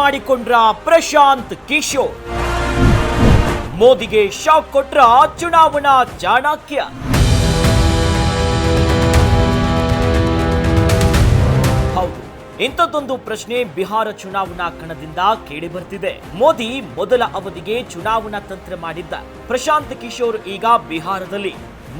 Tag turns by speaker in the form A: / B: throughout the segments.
A: ಮಾಡಿಕೊಂಡ್ರ ಪ್ರಶಾಂತ್ ಕಿಶೋರ್. ಮೋದಿಗೆ ಶಾಕ್ ಕೊಟ್ರ ಚುನಾವಣಾ ಚಾಣಕ್ಯ. ಹೌದು, ಇಂಥದ್ದೊಂದು ಪ್ರಶ್ನೆ ಬಿಹಾರ ಚುನಾವಣಾ ಕಣದಿಂದ ಕೇಳಿ ಬರ್ತಿದೆ. ಮೋದಿ ಮೊದಲ ಅವಧಿಗೆ ಚುನಾವಣಾ ತಂತ್ರ ಮಾಡಿದ್ದ ಪ್ರಶಾಂತ್ ಕಿಶೋರ್ ಈಗ ಬಿಹಾರದಲ್ಲಿ.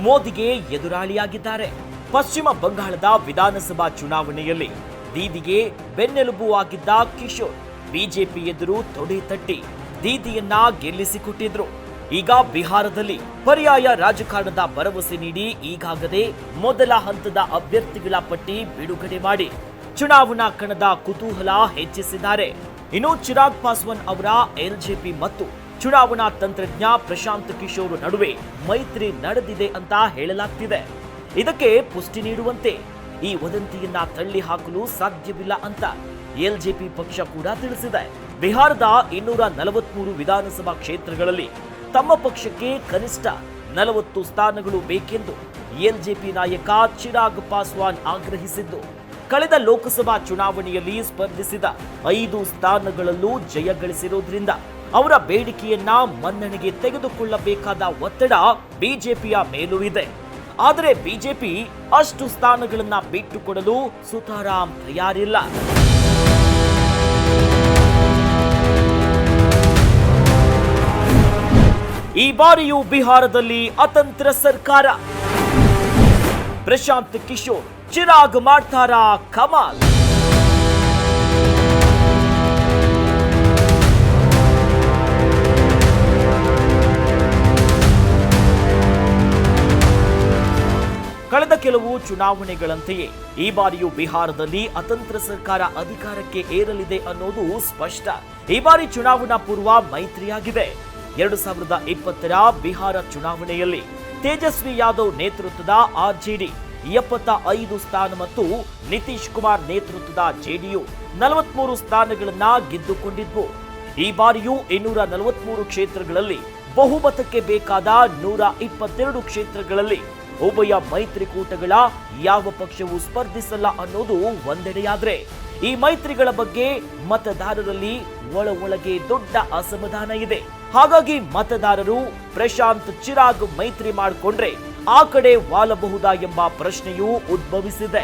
A: ಮೋದಿಗೆ ಎದುರಾಳಿಯಾಗಿದ್ದಾರೆ. ಪಶ್ಚಿಮ ಬಂಗಾಳದ ವಿಧಾನಸಭಾ ಚುನಾವಣೆಯಲ್ಲಿ ದೀದಿಗೆ ಬೆನ್ನೆಲುಬು ಆಗಿದ್ದ ಕಿಶೋರ್, ಬಿಜೆಪಿ ಎದುರು ತೊಡೆ ತಟ್ಟಿ, ದೀದಿಯನ್ನ ಗೆಲ್ಲಿಸಿಕೊಟ್ಟಿದ್ರು ಈಗ ಬಿಹಾರದಲ್ಲಿ ಪರ್ಯಾಯ ರಾಜಕಾರಣದ ಭರವಸೆ ನೀಡಿ ಈಗಾಗಲೇ ಮೊದಲ ಹಂತದ ಅಭ್ಯರ್ಥಿಗಳ ಪಟ್ಟಿ ಬಿಡುಗಡೆ ಮಾಡಿ ಚುನಾವಣಾ ಕಣದ ಕುತೂಹಲ ಹೆಚ್ಚಿಸಿದ್ದಾರೆ. ಇನ್ನು ಚಿರಾಗ್ ಪಾಸ್ವಾನ್ ಅವರ ಎಲ್ಜೆಪಿ ಮತ್ತು ಚುನಾವಣಾ ತಂತ್ರಜ್ಞ ಪ್ರಶಾಂತ್ ಕಿಶೋರ್ ನಡುವೆ ಮೈತ್ರಿ ನಡೆದಿದೆ ಅಂತ ಹೇಳಲಾಗ್ತಿದೆ. ಇದಕ್ಕೆ ಪುಷ್ಟಿ ನೀಡುವಂತೆ ಈ ವದಂತಿಯನ್ನ ತಳ್ಳಿ ಹಾಕಲು ಸಾಧ್ಯವಿಲ್ಲ ಅಂತ ಎಲ್ಜೆಪಿ ಪಕ್ಷ ಕೂಡ ತಿಳಿಸಿದೆ. ಬಿಹಾರದ ಇನ್ನೂರ ನಲವತ್ಮೂರು ವಿಧಾನಸಭಾ ಕ್ಷೇತ್ರಗಳಲ್ಲಿ ತಮ್ಮ ಪಕ್ಷಕ್ಕೆ ಕನಿಷ್ಠ ನಲವತ್ತು ಸ್ಥಾನಗಳು ಬೇಕೆಂದು ಎಲ್ಜೆಪಿ ನಾಯಕ ಚಿರಾಗ್ ಪಾಸ್ವಾನ್ ಆಗ್ರಹಿಸಿದ್ದು, ಕಳೆದ ಲೋಕಸಭಾ ಚುನಾವಣೆಯಲ್ಲಿ ಸ್ಪರ್ಧಿಸಿದ ಐದು ಸ್ಥಾನಗಳಲ್ಲೂ ಜಯ ಗಳಿಸಿರುವುದರಿಂದ ಅವರ ಬೇಡಿಕೆಯನ್ನ ಮನ್ನಣೆಗೆ ತೆಗೆದುಕೊಳ್ಳಬೇಕಾದ ಒತ್ತಡ ಬಿಜೆಪಿಯ ಮೇಲೂ ಇದೆ. ಆದರೆ ಬಿಜೆಪಿ ಅಷ್ಟು ಸ್ಥಾನಗಳನ್ನು ಬಿಟ್ಟುಕೊಡಲು ಸುತಾರಾಮ್ ತಯಾರಿಲ್ಲ. ಈ ಬಾರಿಯೂ ಬಿಹಾರದಲ್ಲಿ ಅತಂತ್ರ ಸರ್ಕಾರ. ಪ್ರಶಾಂತ್ ಕಿಶೋರ್ ಚಿರಾಗ್ ಮಾಡ್ತಾರಾ ಕಮಾಲ್. ಕೆಲವು ಚುನಾವಣೆಗಳಂತೆಯೇ. ಈ ಬಾರಿಯೂ ಬಿಹಾರದಲ್ಲಿ ಅತಂತ್ರ ಸರ್ಕಾರ ಅಧಿಕಾರಕ್ಕೆ ಏರಲಿದೆ ಅನ್ನೋದು ಸ್ಪಷ್ಟ. ಈ ಬಾರಿ ಚುನಾವಣಾ ಪೂರ್ವ ಮೈತ್ರಿಯಾಗಿದೆ. ಎರಡು ಸಾವಿರದ ಇಪ್ಪತ್ತರ ಬಿಹಾರ ಚುನಾವಣೆಯಲ್ಲಿ ತೇಜಸ್ವಿ ಯಾದವ್ ನೇತೃತ್ವದ ಆರ್ಜೆಡಿ, ಎಪ್ಪತ್ತ ಐದು ಸ್ಥಾನ ಮತ್ತು ನಿತೀಶ್ ಕುಮಾರ್ ನೇತೃತ್ವದ ಜೆಡಿಯು ನಲವತ್ಮೂರು ಸ್ಥಾನಗಳನ್ನ ಗೆದ್ದುಕೊಂಡಿದ್ವು. ಈ ಬಾರಿಯೂ ಇನ್ನೂರ ನಲವತ್ಮೂರು ಕ್ಷೇತ್ರಗಳಲ್ಲಿ ಬಹುಮತಕ್ಕೆ ಬೇಕಾದ ನೂರ ಇಪ್ಪತ್ತೆರಡು ಕ್ಷೇತ್ರಗಳಲ್ಲಿ ಉಭಯ ಮೈತ್ರಿಕೂಟಗಳ ಯಾವ ಪಕ್ಷವೂ ಸ್ಪರ್ಧಿಸಲ್ಲ ಅನ್ನೋದು ಒಂದೆಡೆಯಾದ್ರೆ. ಈ ಮೈತ್ರಿಗಳ ಬಗ್ಗೆ ಮತದಾರರಲ್ಲಿ ಒಳ ಒಳಗೆ ದೊಡ್ಡ ಅಸಮಾಧಾನ ಇದೆ. ಹಾಗಾಗಿ ಮತದಾರರು ಪ್ರಶಾಂತ್ ಚಿರಾಗ್ ಮೈತ್ರಿ ಮಾಡಿಕೊಂಡ್ರೆ ಆ ಕಡೆ ವಾಲಬಹುದಾ ಎಂಬ ಪ್ರಶ್ನೆಯೂ ಉದ್ಭವಿಸಿದೆ.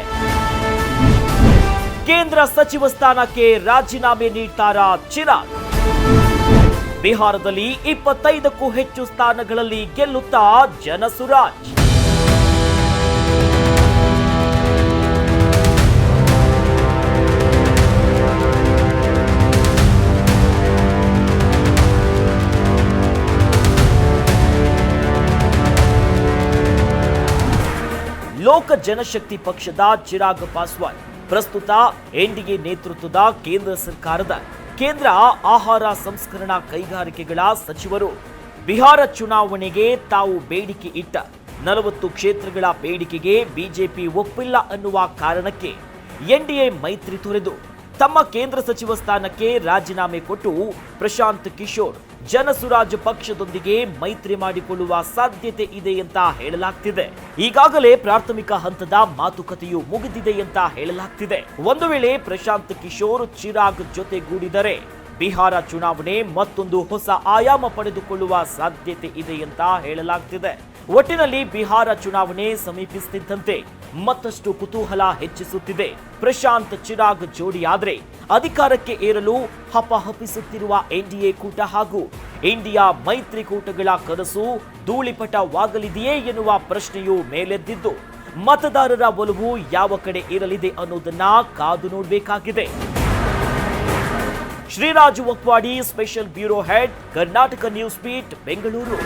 A: ಕೇಂದ್ರ ಸಚಿವ ಸ್ಥಾನಕ್ಕೆ ರಾಜೀನಾಮೆ ನೀಡ್ತಾರಾ ಚಿರಾಗ್. ಬಿಹಾರದಲ್ಲಿ ಇಪ್ಪತ್ತೈದಕ್ಕೂ ಹೆಚ್ಚು ಸ್ಥಾನಗಳಲ್ಲಿ ಗೆಲ್ಲುತ್ತಾ ಜನಸುರಾಜ್. ಲೋಕ ಜನಶಕ್ತಿ ಪಕ್ಷದ ಚಿರಾಗ್ ಪಾಸ್ವಾನ್ ಪ್ರಸ್ತುತ ಎನ್ಡಿಎ ನೇತೃತ್ವದ ಕೇಂದ್ರ ಸರ್ಕಾರದ ಕೇಂದ್ರ ಆಹಾರ ಸಂಸ್ಕರಣಾ ಕೈಗಾರಿಕೆಗಳ ಸಚಿವರು ಬಿಹಾರ ಚುನಾವಣೆಗೆ ತಾವು ಬೇಡಿಕೆ ಇಟ್ಟ. ನಲವತ್ತು ಕ್ಷೇತ್ರಗಳ ಬೇಡಿಕೆಗೆ ಬಿಜೆಪಿ ಒಪ್ಪಿಲ್ಲ ಅನ್ನುವ ಕಾರಣಕ್ಕೆ ಎನ್ಡಿಎ ಮೈತ್ರಿ ತೊರೆದು ತಮ್ಮ ಕೇಂದ್ರ ಸಚಿವ ಸ್ಥಾನಕ್ಕೆ ರಾಜೀನಾಮೆ ಕೊಟ್ಟು ಪ್ರಶಾಂತ್ ಕಿಶೋರ್ ಜನಸುರಾಜ್ ಪಕ್ಷದೊಂದಿಗೆ ಮೈತ್ರಿ ಮಾಡಿಕೊಳ್ಳುವ ಸಾಧ್ಯತೆ ಇದೆ ಅಂತ ಹೇಳಲಾಗ್ತಿದೆ. ಈಗಾಗಲೇ ಪ್ರಾಥಮಿಕ ಹಂತದ ಮಾತುಕತೆಯು ಮುಗಿದಿದೆ ಅಂತ ಹೇಳಲಾಗ್ತಿದೆ. ಒಂದು ವೇಳೆ ಪ್ರಶಾಂತ್ ಕಿಶೋರ್ ಚಿರಾಗ್ ಜೊತೆಗೂಡಿದರೆ ಬಿಹಾರ ಚುನಾವಣೆ ಮತ್ತೊಂದು ಹೊಸ ಆಯಾಮ ಪಡೆದುಕೊಳ್ಳುವ ಸಾಧ್ಯತೆ ಇದೆ ಅಂತ ಹೇಳಲಾಗ್ತಿದೆ. ಒಟ್ಟಿನಲ್ಲಿ ಬಿಹಾರ ಚುನಾವಣೆ ಸಮೀಪಿಸುತ್ತಿದ್ದಂತೆ ಮತ್ತಷ್ಟು ಕುತೂಹಲ ಹೆಚ್ಚಿಸುತ್ತಿದೆ. ಪ್ರಶಾಂತ್ ಚಿರಾಗ್ ಜೋಡಿಯಾದರೆ ಅಧಿಕಾರಕ್ಕೆ ಏರಲು ಹಪಹಪಿಸುತ್ತಿರುವ ಎನ್ಡಿಎ ಕೂಟ ಹಾಗೂ ಇಂಡಿಯಾ ಮೈತ್ರಿಕೂಟಗಳ ಕನಸು ಧೂಳಿಪಟವಾಗಲಿದೆಯೇ ಎನ್ನುವ ಪ್ರಶ್ನೆಯೂ ಮೇಲೆದ್ದಿದ್ದು, ಮತದಾರರ ಒಲವು ಯಾವ ಕಡೆ ಇರಲಿದೆ ಅನ್ನೋದನ್ನ ಕಾದು ನೋಡಬೇಕಾಗಿದೆ. Sriraju Okwadi special bureau head, Karnataka news beat Bengaluru.